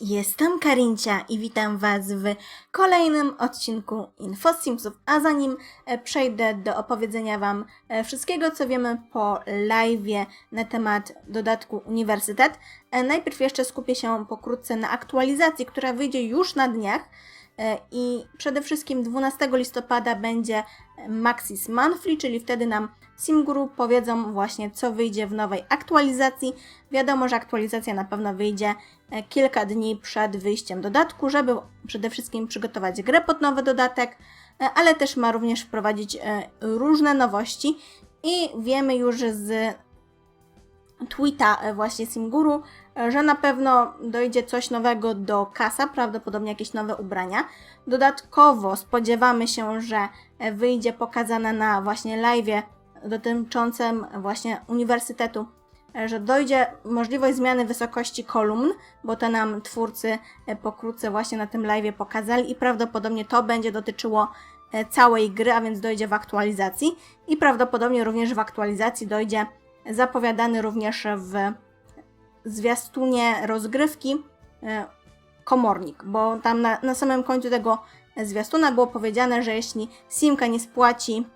Jestem Karincia i witam Was w kolejnym odcinku InfoSimsów. A zanim e, przejdę do opowiedzenia Wam e, wszystkiego, co wiemy po live'ie na temat dodatku Uniwersytet, e, najpierw jeszcze skupię się pokrótce na aktualizacji, która wyjdzie już na dniach. E, I przede wszystkim 12 listopada będzie Maxis Monthly, czyli wtedy nam SimGuru powiedzą właśnie, co wyjdzie w nowej aktualizacji. Wiadomo, że aktualizacja na pewno wyjdzie e, kilka dni przed wyjściem dodatku, żeby przede wszystkim przygotować grę pod nowy dodatek, e, ale też ma również wprowadzić e, różne nowości. I wiemy już z tweeta e, właśnie Simguru, e, że na pewno dojdzie coś nowego do kasa, prawdopodobnie jakieś nowe ubrania. Dodatkowo spodziewamy się, że e, wyjdzie pokazane na właśnie live'ie dotyczącym właśnie uniwersytetu, e, że dojdzie możliwość zmiany wysokości kolumn, bo to nam twórcy e, pokrótce właśnie na tym live'ie pokazali i prawdopodobnie to będzie dotyczyło e, całej gry, a więc dojdzie w aktualizacji i prawdopodobnie również w aktualizacji dojdzie zapowiadany również w zwiastunie rozgrywki e, komornik, bo tam na, na samym końcu tego zwiastuna było powiedziane, że jeśli Simka nie spłaci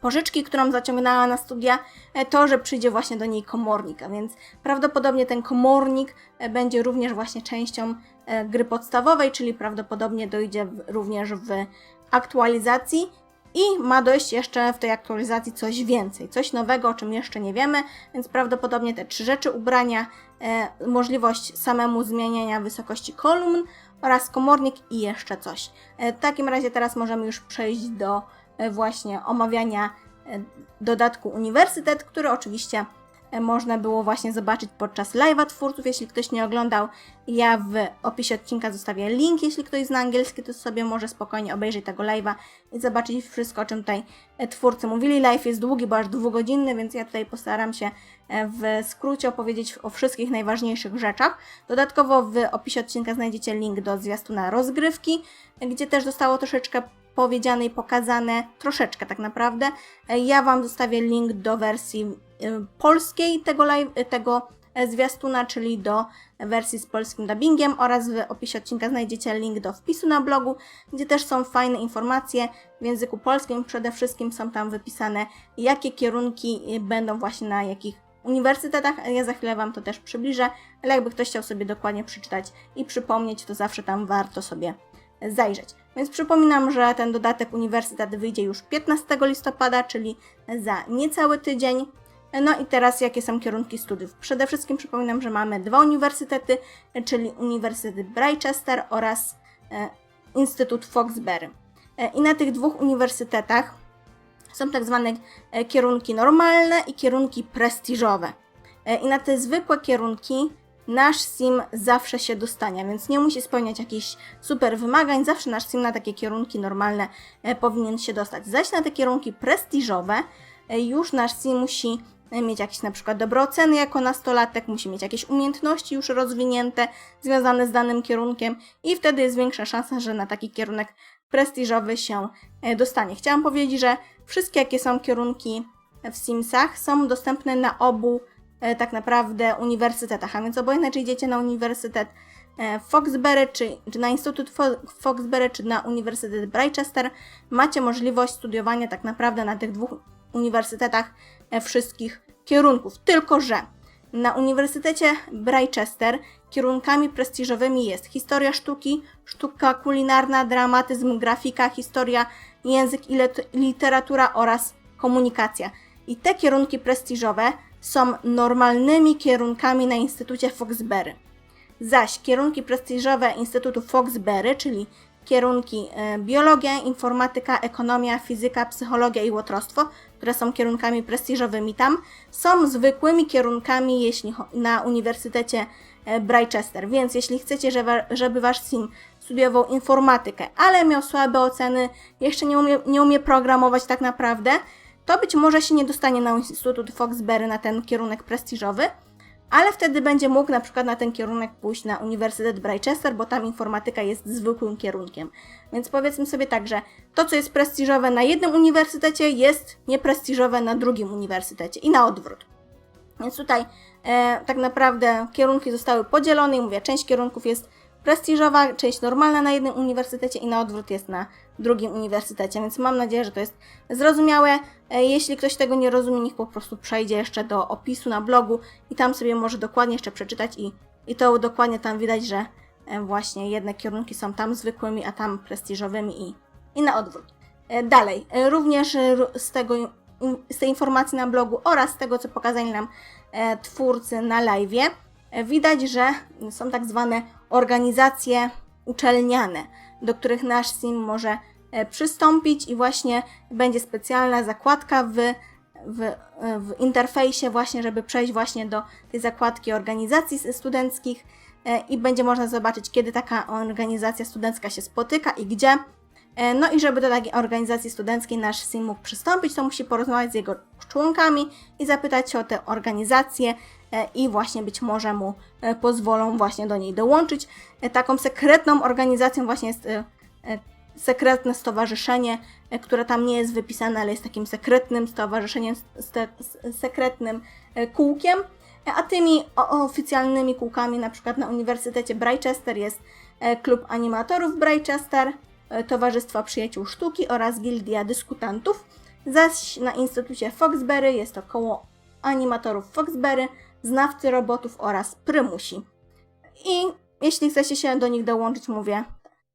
pożyczki, którą zaciągnęła na studia, e, to, że przyjdzie właśnie do niej komornik, a więc prawdopodobnie ten komornik e, będzie również właśnie częścią gry podstawowej, czyli prawdopodobnie dojdzie również w aktualizacji i ma dojść jeszcze w tej aktualizacji coś więcej, coś nowego, o czym jeszcze nie wiemy, więc prawdopodobnie te trzy rzeczy ubrania, możliwość samemu zmieniania wysokości kolumn oraz komornik i jeszcze coś. E, w takim razie teraz możemy już przejść do e, właśnie omawiania e, dodatku Uniwersytet, który oczywiście e, można było właśnie zobaczyć podczas live'a twórców. Jeśli ktoś nie oglądał, ja w opisie odcinka zostawię link. Jeśli ktoś zna angielski, to sobie może spokojnie obejrzeć tego live'a i zobaczyć wszystko, o czym tutaj e, twórcy mówili. Live jest długi, bo aż dwugodzinny, więc ja tutaj postaram się e, w skrócie opowiedzieć o wszystkich najważniejszych rzeczach. Dodatkowo w opisie odcinka znajdziecie link do zwiastuna rozgrywki, e, gdzie też zostało troszeczkę powiedziane i pokazane, troszeczkę tak naprawdę. E, Ja Wam zostawię link do wersji y, polskiej tego, live, y, tego e, zwiastuna, czyli do wersji z polskim dubbingiem oraz w opisie odcinka znajdziecie link do wpisu na blogu, gdzie też są fajne informacje w języku polskim. Przede wszystkim są tam wypisane, jakie kierunki będą właśnie na jakich uniwersytetach. Ja za chwilę Wam to też przybliżę, ale jakby ktoś chciał sobie dokładnie przeczytać i przypomnieć, to zawsze tam warto sobie zajrzeć. Więc przypominam, że ten dodatek Uniwersytet wyjdzie już 15 listopada, czyli za niecały tydzień. No i teraz jakie są kierunki studiów? Przede wszystkim przypominam, że mamy dwa uniwersytety, czyli Uniwersytet Britechester oraz e, Instytut Foxbury. E, I na tych dwóch uniwersytetach są tak zwane e, kierunki normalne i kierunki prestiżowe. I na te zwykłe kierunki nasz sim zawsze się dostanie, więc nie musi spełniać jakichś super wymagań, zawsze nasz sim na takie kierunki normalne e, powinien się dostać. Zaś na te kierunki prestiżowe e, już nasz sim musi e, mieć jakieś na przykład dobre oceny jako nastolatek, musi mieć jakieś umiejętności już rozwinięte związane z danym kierunkiem i wtedy jest większa szansa, że na taki kierunek prestiżowy się dostanie. Chciałam powiedzieć, że wszystkie jakie są kierunki w Simsach są dostępne na obu tak naprawdę uniwersytetach, a więc obojętnie czy idziecie na Uniwersytet e, Foxbury, czy, czy na Instytut Fo- Foxbury, czy na Uniwersytet Britechester, macie możliwość studiowania tak naprawdę na tych dwóch uniwersytetach e, wszystkich kierunków. Tylko, że na Uniwersytecie Britechester kierunkami prestiżowymi jest historia sztuki, sztuka kulinarna, dramatyzm, grafika, historia, język i lit- literatura oraz komunikacja. I te kierunki prestiżowe są normalnymi kierunkami na Instytucie Foxbury. Zaś kierunki prestiżowe Instytutu Foxbury, czyli kierunki e, biologia, informatyka, ekonomia, fizyka, psychologia i łotrostwo, które są kierunkami prestiżowymi tam, są zwykłymi kierunkami jeśli na Uniwersytecie e, Britechester. Więc jeśli chcecie, żeby wasz sim studiował informatykę, ale miał słabe oceny, jeszcze nie umie, nie umie programować tak naprawdę, to być może się nie dostanie na Instytut Foxbury na ten kierunek prestiżowy, ale wtedy będzie mógł na przykład na ten kierunek pójść na Uniwersytet Britechester, bo tam informatyka jest zwykłym kierunkiem. Więc powiedzmy sobie tak, że to, co jest prestiżowe na jednym uniwersytecie, jest nieprestiżowe na drugim uniwersytecie i na odwrót. Więc tutaj e, tak naprawdę kierunki zostały podzielone i mówię, część kierunków jest prestiżowa, część normalna na jednym uniwersytecie i na odwrót jest na drugim uniwersytecie, więc mam nadzieję, że to jest zrozumiałe. E, Jeśli ktoś tego nie rozumie, niech po prostu przejdzie jeszcze do opisu na blogu i tam sobie może dokładnie jeszcze przeczytać i, i to dokładnie tam widać, że e, właśnie jedne kierunki są tam zwykłymi, a tam prestiżowymi i, i na odwrót. E, Dalej, również z, tego, z tej informacji na blogu oraz z tego, co pokazali nam twórcy na live, widać, że są tak zwane organizacje uczelniane, do których nasz sim może e, przystąpić i właśnie będzie specjalna zakładka w, w, e, w interfejsie właśnie, żeby przejść właśnie do tej zakładki organizacji studenckich e, i będzie można zobaczyć, kiedy taka organizacja studencka się spotyka i gdzie. No i żeby do takiej organizacji studenckiej nasz SIM mógł przystąpić, to musi porozmawiać z jego członkami i zapytać się o tę organizację i właśnie być może mu e, pozwolą właśnie do niej dołączyć. E, Taką sekretną organizacją właśnie jest e, e, sekretne stowarzyszenie, e, które tam nie jest wypisane, ale jest takim sekretnym stowarzyszeniem, sekretnym e, kółkiem. E, A tymi oficjalnymi kółkami, na przykład na Uniwersytecie Britechester jest e, Klub Animatorów Britechester, e, Towarzystwo Przyjaciół Sztuki oraz Gildia Dyskutantów. Zaś na Instytucie Foxbury jest to koło animatorów Foxbury, znawcy robotów oraz prymusi. I jeśli chcecie się do nich dołączyć, mówię,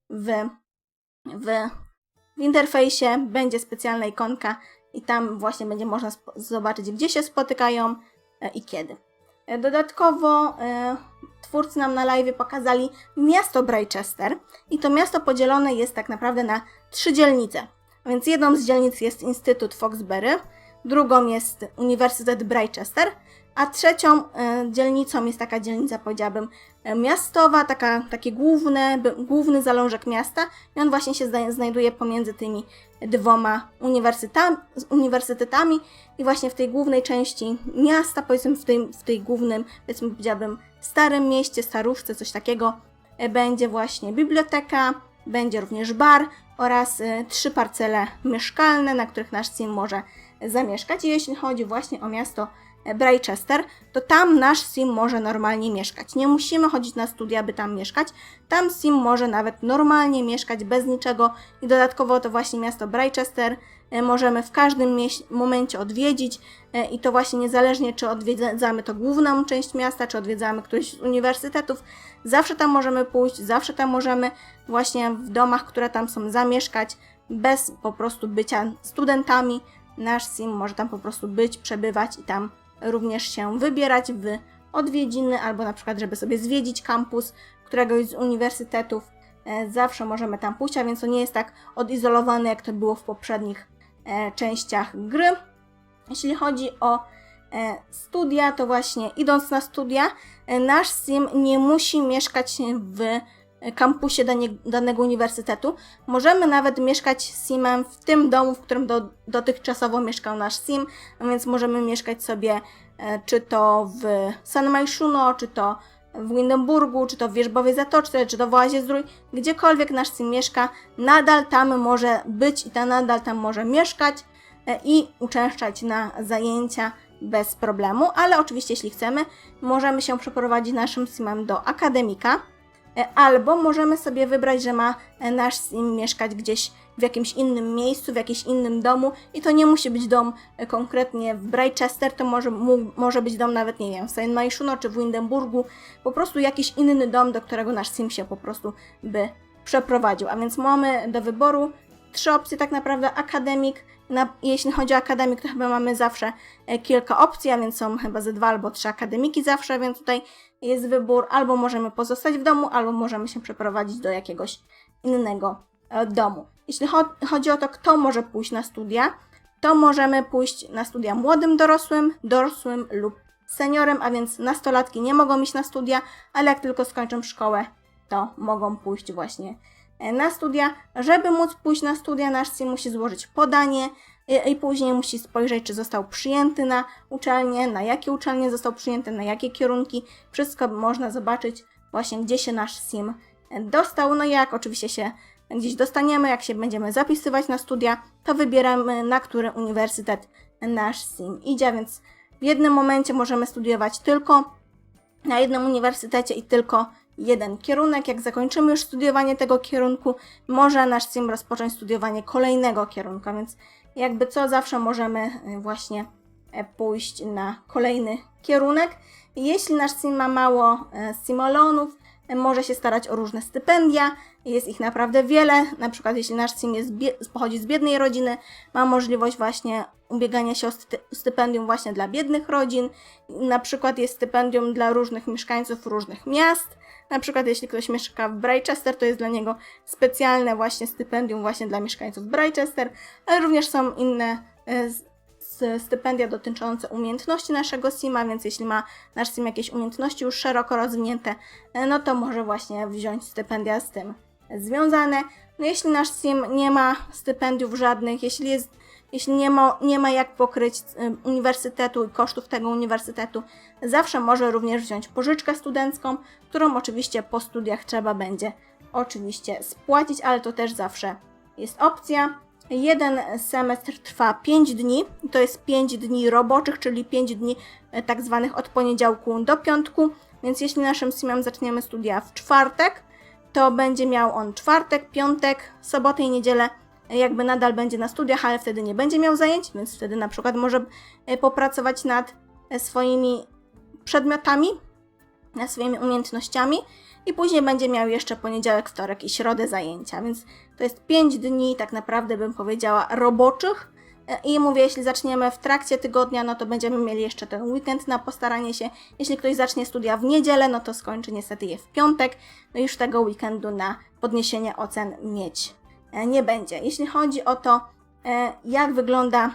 w, w, w interfejsie będzie specjalna ikonka i tam właśnie będzie można zobaczyć, gdzie się spotykają e, i kiedy. E, Dodatkowo e, twórcy nam na live pokazali miasto Britechester i to miasto podzielone jest tak naprawdę na trzy dzielnice. Więc jedną z dzielnic jest Instytut Foxbury, drugą jest Uniwersytet Britechester, a trzecią e, dzielnicą jest taka dzielnica, powiedziałabym, e, miastowa, taka, takie główne, by, główny zalążek miasta i on właśnie się znajduje pomiędzy tymi dwoma uniwersytetami, i właśnie w tej głównej części miasta, powiedzmy w, tej, w tej głównym, powiedzmy powiedziałabym, starym mieście, staruszce, coś takiego, e, będzie właśnie biblioteka, będzie również bar oraz trzy parcele mieszkalne, na których nasz sim może zamieszkać. I jeśli chodzi właśnie o miasto e, Britechester, to tam nasz sim może normalnie mieszkać. Nie musimy chodzić na studia, by tam mieszkać. Tam sim może nawet normalnie mieszkać bez niczego i dodatkowo to właśnie miasto Britechester e, możemy w każdym momencie odwiedzić e, i to właśnie niezależnie czy odwiedzamy to główną część miasta, czy odwiedzamy któryś z uniwersytetów, zawsze tam możemy pójść, zawsze tam możemy właśnie w domach, które tam są zamieszkać bez po prostu bycia studentami. Nasz sim może tam po prostu być, przebywać i tam również się wybierać w odwiedziny albo na przykład, żeby sobie zwiedzić kampus któregoś z uniwersytetów. E, Zawsze możemy tam pójść, a więc to nie jest tak odizolowane, jak to było w poprzednich e, częściach gry. Jeśli chodzi o e, studia, to właśnie idąc na studia, nasz sim nie musi mieszkać w kampusie danego uniwersytetu. Możemy nawet mieszkać simem w tym domu, w którym do, dotychczasowo mieszkał nasz sim, a więc możemy mieszkać sobie e, czy to w San Majszuno, czy to w Windenburgu, czy to w Wierzbowej Zatoczce, czy to w Oazie Zdrój, gdziekolwiek nasz sim mieszka, nadal tam może być i ta nadal tam może mieszkać e, i uczęszczać na zajęcia bez problemu, ale oczywiście jeśli chcemy, możemy się przeprowadzić naszym simem do akademika, albo możemy sobie wybrać, że ma e, nasz sim mieszkać gdzieś w jakimś innym miejscu, w jakimś innym domu i to nie musi być dom e, konkretnie w Britechester, to może, może być dom nawet, nie wiem, w Saint Majszuno czy w Windenburgu, po prostu jakiś inny dom, do którego nasz sim się po prostu by przeprowadził. A więc mamy do wyboru trzy opcje tak naprawdę, akademik, na, jeśli chodzi o akademik, to chyba mamy zawsze e, kilka opcji, a więc są chyba ze dwa albo trzy akademiki zawsze, więc tutaj jest wybór, albo możemy pozostać w domu, albo możemy się przeprowadzić do jakiegoś innego e, domu. Jeśli cho- chodzi o to, kto może pójść na studia, to możemy pójść na studia młodym dorosłym, dorosłym lub seniorem, a więc nastolatki nie mogą iść na studia, ale jak tylko skończą szkołę, to mogą pójść właśnie na studia. Żeby móc pójść na studia, nasz sim musi złożyć podanie i, i później musi spojrzeć, czy został przyjęty na uczelnię, na jakie uczelnie został przyjęty, na jakie kierunki. Wszystko można zobaczyć właśnie, gdzie się nasz sim dostał. No i jak oczywiście się gdzieś dostaniemy, jak się będziemy zapisywać na studia, to wybieramy, na który uniwersytet nasz sim idzie, więc w jednym momencie możemy studiować tylko na jednym uniwersytecie i tylko jeden kierunek. Jak zakończymy już studiowanie tego kierunku, może nasz sim rozpocząć studiowanie kolejnego kierunku, więc jakby co zawsze możemy e, właśnie e, pójść na kolejny kierunek. Jeśli nasz sim ma mało e, simolonów, e, może się starać o różne stypendia. Jest ich naprawdę wiele. Na przykład, jeśli nasz sim jest pochodzi z biednej rodziny, ma możliwość właśnie ubiegania się o sty- stypendium właśnie dla biednych rodzin. Na przykład jest stypendium dla różnych mieszkańców różnych miast. Na przykład jeśli ktoś mieszka w Braychester, to jest dla niego specjalne właśnie stypendium właśnie dla mieszkańców Braychester, ale również są inne e, stypendia dotyczące umiejętności naszego SIMA, więc jeśli ma nasz SIM jakieś umiejętności już szeroko rozwinięte, e, no to może właśnie wziąć stypendia z tym związane. No jeśli nasz SIM nie ma stypendiów żadnych, jeśli jest jeśli nie ma, nie ma jak pokryć y, uniwersytetu i kosztów tego uniwersytetu, zawsze może również wziąć pożyczkę studencką, którą oczywiście po studiach trzeba będzie oczywiście spłacić, ale to też zawsze jest opcja. Jeden semestr trwa 5 dni, to jest 5 dni roboczych, czyli 5 dni e, tak zwanych od poniedziałku do piątku, więc jeśli naszym simem zaczniemy studia w czwartek, to będzie miał on czwartek, piątek, sobotę i niedzielę. Jakby nadal będzie na studiach, ale wtedy nie będzie miał zajęć, więc wtedy na przykład może e, popracować nad e, swoimi przedmiotami, nad swoimi umiejętnościami i później będzie miał jeszcze poniedziałek, wtorek i środę zajęcia, więc to jest 5 dni tak naprawdę bym powiedziała roboczych i mówię, jeśli zaczniemy w trakcie tygodnia, no to będziemy mieli jeszcze ten weekend na postaranie się. Jeśli ktoś zacznie studia w niedzielę, no to skończy niestety je w piątek, no już tego weekendu na podniesienie ocen mieć e, nie będzie. Jeśli chodzi o to, e, jak wygląda e,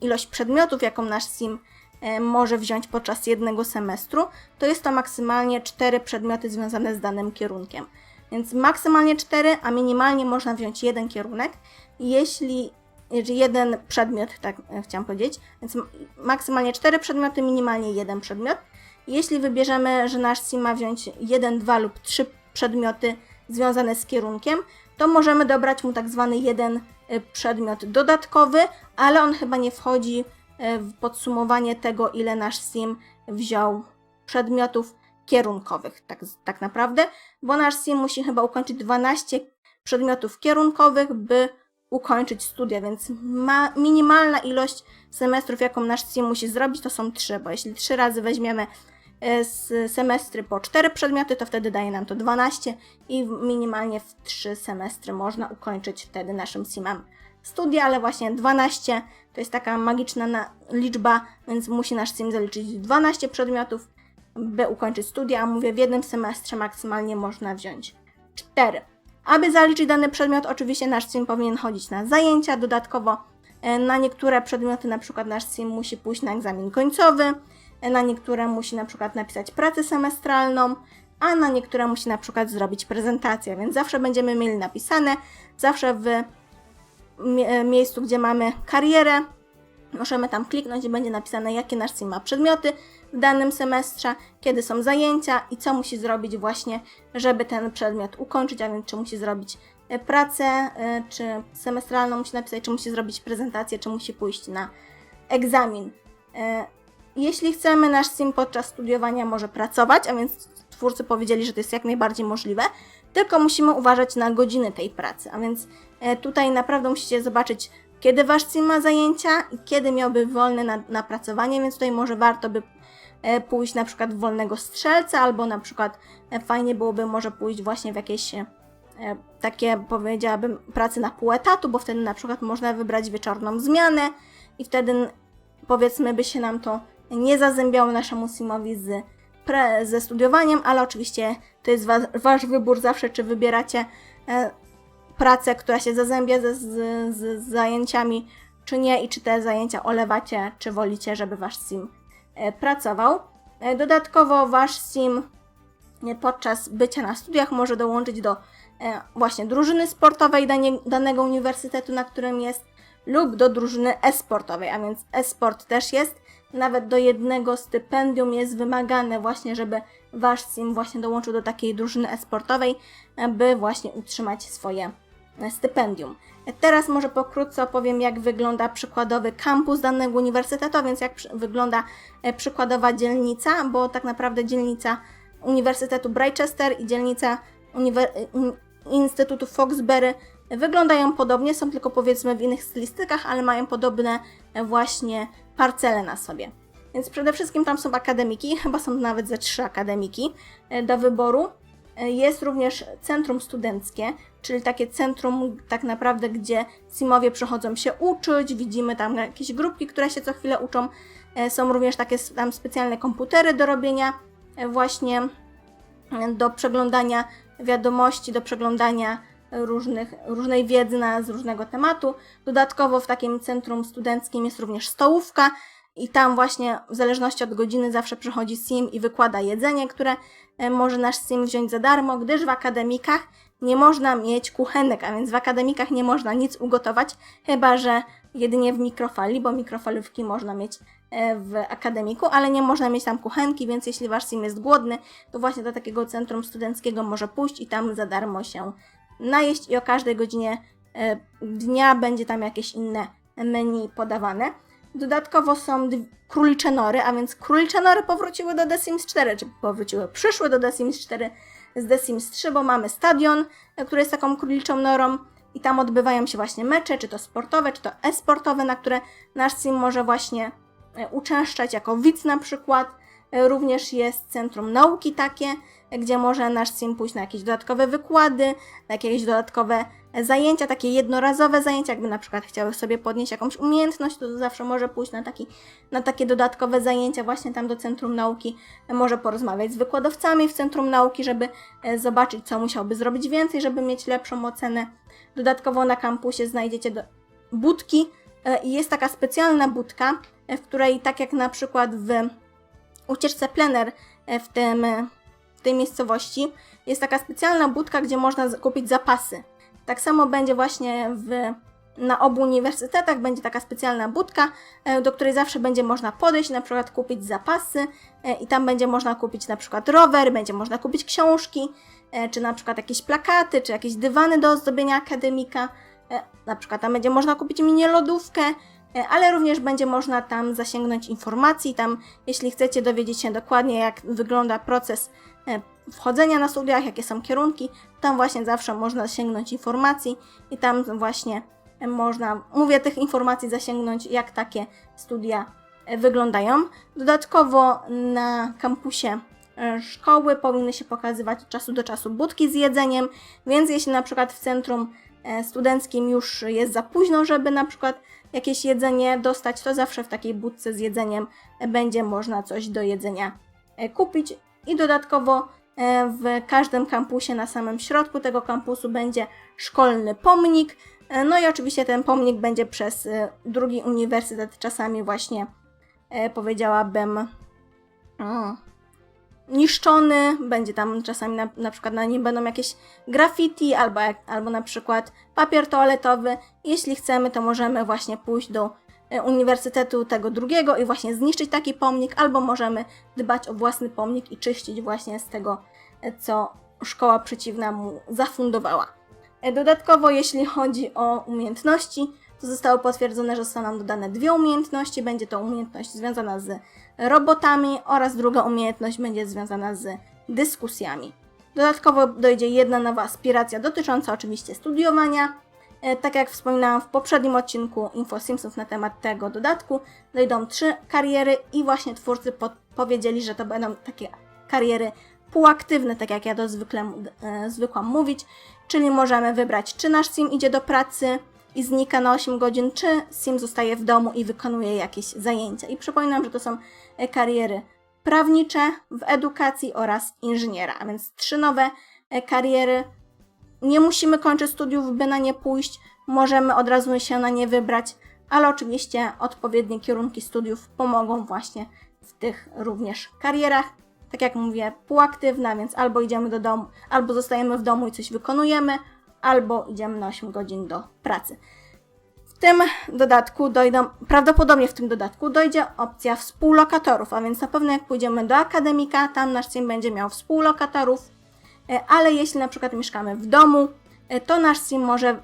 ilość przedmiotów, jaką nasz SIM e, może wziąć podczas jednego semestru, to jest to maksymalnie 4 przedmioty związane z danym kierunkiem. Więc maksymalnie 4, a minimalnie można wziąć jeden kierunek. Jeśli jeden przedmiot, tak e, chciałam powiedzieć, więc maksymalnie 4 przedmioty, minimalnie jeden przedmiot. Jeśli wybierzemy, że nasz SIM ma wziąć 1, 2 lub 3 przedmioty związane z kierunkiem, to możemy dobrać mu tak zwany jeden e, przedmiot dodatkowy, ale on chyba nie wchodzi e, w podsumowanie tego, ile nasz SIM wziął przedmiotów kierunkowych, tak, tak naprawdę, bo nasz SIM musi chyba ukończyć 12 przedmiotów kierunkowych, by ukończyć studia, więc ma, minimalna ilość semestrów, jaką nasz SIM musi zrobić, to są 3, bo jeśli 3 razy weźmiemy e, z semestry po 4 przedmioty, to wtedy daje nam to 12 i minimalnie w 3 semestry można ukończyć wtedy naszym SIM-em studia, ale właśnie 12 to jest taka magiczna na, liczba, więc musi nasz SIM zaliczyć 12 przedmiotów, by ukończyć studia, a mówię w jednym semestrze maksymalnie można wziąć 4. Aby zaliczyć dany przedmiot, oczywiście nasz SIM powinien chodzić na zajęcia. Dodatkowo e, na niektóre przedmioty, na przykład nasz SIM musi pójść na egzamin końcowy, e, na niektóre musi na przykład napisać pracę semestralną, a na niektóre musi na przykład zrobić prezentację, więc zawsze będziemy mieli napisane, zawsze w e, miejscu, gdzie mamy karierę, możemy tam kliknąć i będzie napisane, jakie nasz SIM ma przedmioty w danym semestrze, kiedy są zajęcia i co musi zrobić właśnie, żeby ten przedmiot ukończyć, a więc czy musi zrobić e, pracę, e, czy semestralną musi napisać, czy musi zrobić prezentację, czy musi pójść na egzamin. E, Jeśli chcemy, nasz SIM podczas studiowania może pracować, a więc twórcy powiedzieli, że to jest jak najbardziej możliwe, tylko musimy uważać na godziny tej pracy, a więc tutaj naprawdę musicie zobaczyć, kiedy wasz SIM ma zajęcia i kiedy miałby wolne na, na pracowanie, więc tutaj może warto by pójść na przykład w wolnego strzelca, albo na przykład e, fajnie byłoby może pójść właśnie w jakieś e, takie, powiedziałabym, pracy na pół etatu, bo wtedy na przykład można wybrać wieczorną zmianę i wtedy powiedzmy by się nam to nie zazębiało naszemu simowi z pre, ze studiowaniem, ale oczywiście to jest wa, wasz wybór zawsze, czy wybieracie e, pracę, która się zazębia ze, z, z, zajęciami, czy nie i czy te zajęcia olewacie, czy wolicie, żeby wasz sim e, pracował. E, dodatkowo wasz sim e, podczas bycia na studiach może dołączyć do e, właśnie drużyny sportowej danego uniwersytetu, na którym jest, lub do drużyny e-sportowej, a więc e-sport też jest. Nawet do jednego stypendium jest wymagane właśnie, żeby wasz sim właśnie dołączył do takiej drużyny e-sportowej, e, by właśnie utrzymać swoje e, stypendium. E, Teraz może pokrótce opowiem, jak wygląda przykładowy kampus danego uniwersytetu, więc jak wygląda e, przykładowa dzielnica, bo tak naprawdę dzielnica Uniwersytetu Britechester i dzielnica uniwer- in- Instytutu Foxbury wyglądają podobnie, są tylko powiedzmy w innych stylistykach, ale mają podobne e, właśnie parcele na sobie. Więc przede wszystkim tam są akademiki, chyba są nawet ze trzy akademiki e, do wyboru. Jest również centrum studenckie, czyli takie centrum tak naprawdę, gdzie simowie przychodzą się uczyć, widzimy tam jakieś grupki, które się co chwilę uczą. E, Są również takie tam specjalne komputery do robienia e, właśnie e, do przeglądania wiadomości, do przeglądania różnych, różnej wiedzy na, z różnego tematu. Dodatkowo w takim centrum studenckim jest również stołówka i tam właśnie w zależności od godziny zawsze przychodzi SIM i wykłada jedzenie, które e, może nasz SIM wziąć za darmo, gdyż w akademikach nie można mieć kuchenek, a więc w akademikach nie można nic ugotować, chyba że jedynie w mikrofali, bo mikrofalówki można mieć e, w akademiku, ale nie można mieć tam kuchenki, więc jeśli wasz sim jest głodny, to właśnie do takiego centrum studenckiego może pójść i tam za darmo się najeść i o każdej godzinie e, dnia będzie tam jakieś inne menu podawane. Dodatkowo są królicze nory, a więc królicze nory powróciły do The Sims 4, czy powróciły, przyszły do The Sims 4 z The Sims 3, bo mamy stadion, e, który jest taką króliczą norą i tam odbywają się właśnie mecze, czy to sportowe, czy to e-sportowe, na które nasz sim może właśnie e, uczęszczać jako widz na przykład. E, Również jest centrum nauki takie, gdzie może nasz sim pójść na jakieś dodatkowe wykłady, na jakieś dodatkowe zajęcia, takie jednorazowe zajęcia, jakby na przykład chciały sobie podnieść jakąś umiejętność, to zawsze może pójść na, taki, na takie dodatkowe zajęcia właśnie tam do Centrum Nauki, może porozmawiać z wykładowcami w Centrum Nauki, żeby e, zobaczyć, co musiałby zrobić więcej, żeby mieć lepszą ocenę. Dodatkowo na kampusie znajdziecie do... budki e, i jest taka specjalna budka, e, w której tak jak na przykład w ucieczce plener w, tym, w tej miejscowości jest taka specjalna budka, gdzie można kupić zapasy. Tak samo będzie właśnie w, na obu uniwersytetach, będzie taka specjalna budka, e, do której zawsze będzie można podejść, na przykład kupić zapasy e, i tam będzie można kupić na przykład rower, będzie można kupić książki, e, czy na przykład jakieś plakaty, czy jakieś dywany do ozdobienia akademika. Na przykład tam będzie można kupić mini lodówkę, ale również będzie można tam zasięgnąć informacji. Tam, jeśli chcecie dowiedzieć się dokładnie, jak wygląda proces wchodzenia na studiach, jakie są kierunki, tam właśnie zawsze można sięgnąć informacji i tam właśnie można, mówię, tych informacji zasięgnąć, jak takie studia e, wyglądają. Dodatkowo na kampusie e, szkoły powinny się pokazywać od czasu do czasu budki z jedzeniem, więc jeśli na przykład w centrum e, studenckim już jest za późno, żeby na przykład jakieś jedzenie dostać, to zawsze w takiej budce z jedzeniem będzie można coś do jedzenia kupić. I dodatkowo w każdym kampusie na samym środku tego kampusu będzie szkolny pomnik. E, No i oczywiście ten pomnik będzie przez e, drugi uniwersytet czasami właśnie e, powiedziałabym niszczony, będzie tam czasami na, na przykład na nim będą jakieś graffiti albo, albo na przykład papier toaletowy. Jeśli chcemy, to możemy właśnie pójść do e, uniwersytetu tego drugiego i właśnie zniszczyć taki pomnik, albo możemy dbać o własny pomnik i czyścić właśnie z tego, e, co szkoła przeciwna mu zafundowała. E, Dodatkowo, jeśli chodzi o umiejętności, to zostało potwierdzone, że zostaną dodane dwie umiejętności. Będzie to umiejętność związana z robotami oraz druga umiejętność będzie związana z dyskusjami. Dodatkowo dojdzie jedna nowa aspiracja dotycząca oczywiście studiowania. E, Tak jak wspominałam w poprzednim odcinku InfoSimsów na temat tego dodatku, dojdą trzy kariery i właśnie twórcy powiedzieli, że to będą takie kariery półaktywne, tak jak ja to zwykle, e, zwykłam mówić, czyli możemy wybrać, czy nasz sim idzie do pracy i znika na 8 godzin, czy sim zostaje w domu i wykonuje jakieś zajęcia. I przypominam, że to są e, kariery prawnicze, w edukacji oraz inżyniera, a więc trzy nowe e, kariery. Nie musimy kończyć studiów, by na nie pójść, możemy od razu się na nie wybrać, ale oczywiście odpowiednie kierunki studiów pomogą właśnie w tych również karierach. Tak jak mówię, półaktywna, więc albo idziemy do domu, albo zostajemy w domu i coś wykonujemy, albo idziemy na 8 godzin do pracy. W tym dodatku dojdą, prawdopodobnie w tym dodatku dojdzie opcja współlokatorów, a więc na pewno jak pójdziemy do akademika, tam nasz sim będzie miał współlokatorów, ale jeśli na przykład mieszkamy w domu, e, to nasz sim może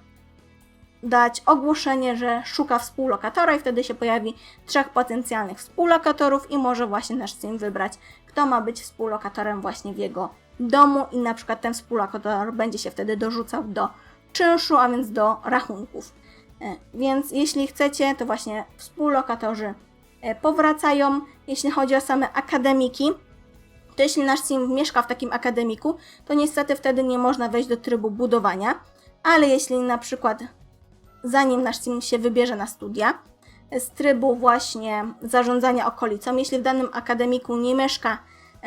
dać ogłoszenie, że szuka współlokatora i wtedy się pojawi trzech potencjalnych współlokatorów i może właśnie nasz sim wybrać, kto ma być współlokatorem właśnie w jego domu i na przykład ten współlokator będzie się wtedy dorzucał do czynszu, a więc do rachunków. E, Więc jeśli chcecie, to właśnie współlokatorzy e, powracają. Jeśli chodzi o same akademiki, to jeśli nasz sim mieszka w takim akademiku, to niestety wtedy nie można wejść do trybu budowania, ale jeśli na przykład zanim nasz sim się wybierze na studia, z trybu właśnie zarządzania okolicą, jeśli w danym akademiku nie mieszka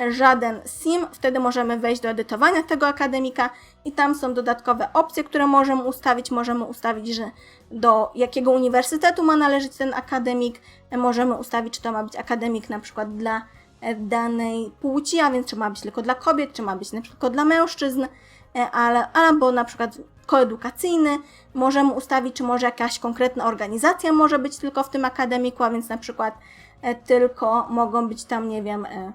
żaden sim, wtedy możemy wejść do edytowania tego akademika i tam są dodatkowe opcje, które możemy ustawić. Możemy ustawić, że do jakiego uniwersytetu ma należeć ten akademik. Możemy ustawić, czy to ma być akademik na przykład dla danej płci, a więc czy ma być tylko dla kobiet, czy ma być tylko dla mężczyzn, e, ale, albo na przykład koedukacyjny. Możemy ustawić, czy może jakaś konkretna organizacja może być tylko w tym akademiku, a więc na przykład e, tylko mogą być tam, nie wiem, e,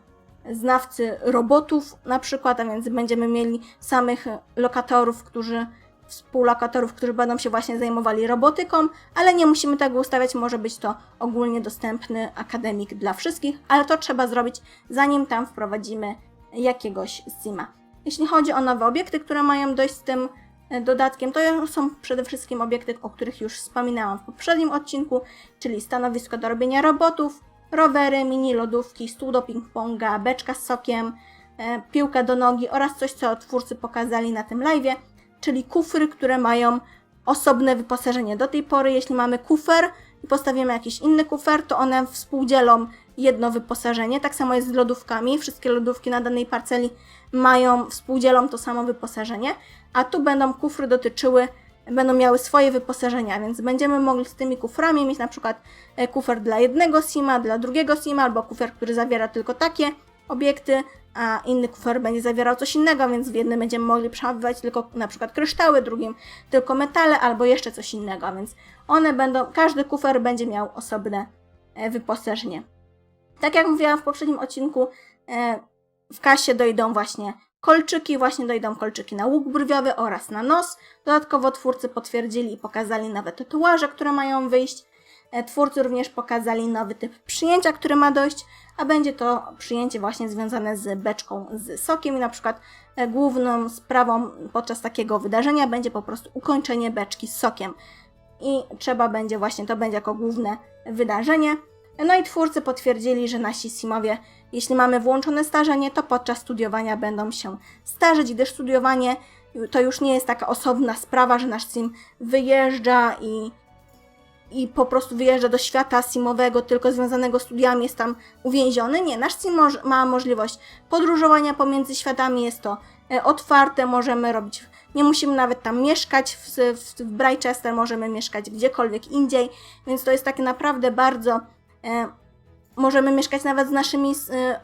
znawcy robotów na przykład, a więc będziemy mieli samych lokatorów, którzy współlokatorów, którzy będą się właśnie zajmowali robotyką, ale nie musimy tego ustawiać, może być to ogólnie dostępny akademik dla wszystkich, ale to trzeba zrobić zanim tam wprowadzimy jakiegoś sima. Jeśli chodzi o nowe obiekty, które mają dojść z tym e, dodatkiem, to są przede wszystkim obiekty, o których już wspominałam w poprzednim odcinku, czyli stanowisko do robienia robotów, rowery, mini lodówki, stół do ping-ponga, beczka z sokiem, e, piłka do nogi oraz coś, co twórcy pokazali na tym live, czyli kufry, które mają osobne wyposażenie. Do tej pory, jeśli mamy kufer i postawimy jakiś inny kufer, to one współdzielą jedno wyposażenie. Tak samo jest z lodówkami. Wszystkie lodówki na danej parceli mają, współdzielą to samo wyposażenie, a tu będą kufry dotyczyły będą miały swoje wyposażenia, więc będziemy mogli z tymi kuframi mieć na przykład e, kufer dla jednego sima, dla drugiego sima, albo kufer, który zawiera tylko takie obiekty, a inny kufer będzie zawierał coś innego, więc w jednym będziemy mogli przechowywać tylko na przykład kryształy, drugim tylko metale, albo jeszcze coś innego, więc one będą, każdy kufer będzie miał osobne e, wyposażenie. Tak jak mówiłam w poprzednim odcinku, e, w kasie dojdą właśnie kolczyki, właśnie dojdą kolczyki na łuk brwiowy oraz na nos. Dodatkowo twórcy potwierdzili i pokazali nowe tatuaże, które mają wyjść. E, Twórcy również pokazali nowy typ przyjęcia, który ma dojść, a będzie to przyjęcie właśnie związane z beczką z sokiem i na przykład e, główną sprawą podczas takiego wydarzenia będzie po prostu ukończenie beczki z sokiem. I trzeba będzie właśnie, to będzie jako główne wydarzenie. No i twórcy potwierdzili, że nasi simowie, jeśli mamy włączone starzenie, to podczas studiowania będą się starzeć, gdyż studiowanie to już nie jest taka osobna sprawa, że nasz sim wyjeżdża i, i po prostu wyjeżdża do świata simowego, tylko związanego z studiami, jest tam uwięziony. Nie, nasz sim ma możliwość podróżowania pomiędzy światami, jest to e, otwarte, możemy robić, nie musimy nawet tam mieszkać, w, w, w Brightchester możemy mieszkać gdziekolwiek indziej, więc to jest takie naprawdę bardzo E, możemy mieszkać nawet z naszymi,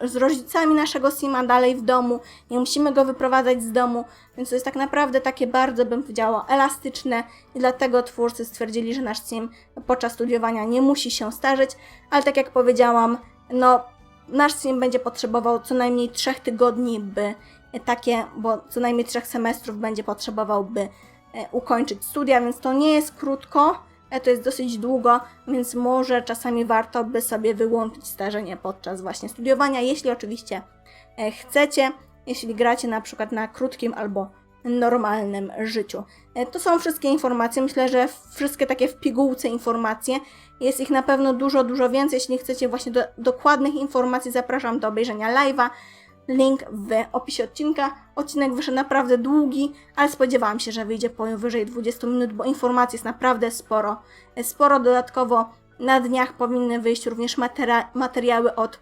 e, z rodzicami naszego Sima dalej w domu, nie musimy go wyprowadzać z domu, więc to jest tak naprawdę takie bardzo, bym powiedziała, elastyczne i dlatego twórcy stwierdzili, że nasz Sim podczas studiowania nie musi się starzeć, ale tak jak powiedziałam, no nasz Sim będzie potrzebował co najmniej trzech tygodni, by takie, bo co najmniej trzech semestrów będzie potrzebował, by e, ukończyć studia, więc to nie jest krótko, to jest dosyć długo, więc może czasami warto by sobie wyłączyć starzenie podczas właśnie studiowania, jeśli oczywiście e, chcecie, jeśli gracie na przykład na krótkim albo normalnym życiu. E, to są wszystkie informacje, myślę, że wszystkie takie w pigułce informacje. Jest ich na pewno dużo, dużo więcej. Jeśli chcecie właśnie do, dokładnych informacji, zapraszam do obejrzenia live'a link w opisie odcinka. Odcinek wyszedł naprawdę długi, ale spodziewałam się, że wyjdzie powyżej 20 minut, bo informacji jest naprawdę sporo. Sporo dodatkowo na dniach powinny wyjść również materia materiały od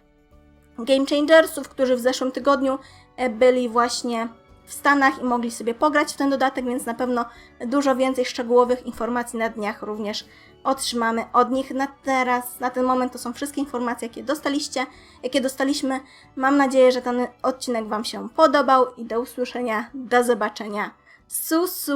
Game Changersów, którzy w zeszłym tygodniu e, byli właśnie w Stanach i mogli sobie pograć w ten dodatek, więc na pewno dużo więcej szczegółowych informacji na dniach również otrzymamy od nich. Na teraz, na ten moment to są wszystkie informacje, jakie dostaliście, jakie dostaliśmy. Mam nadzieję, że ten odcinek Wam się podobał i do usłyszenia, do zobaczenia. Susu!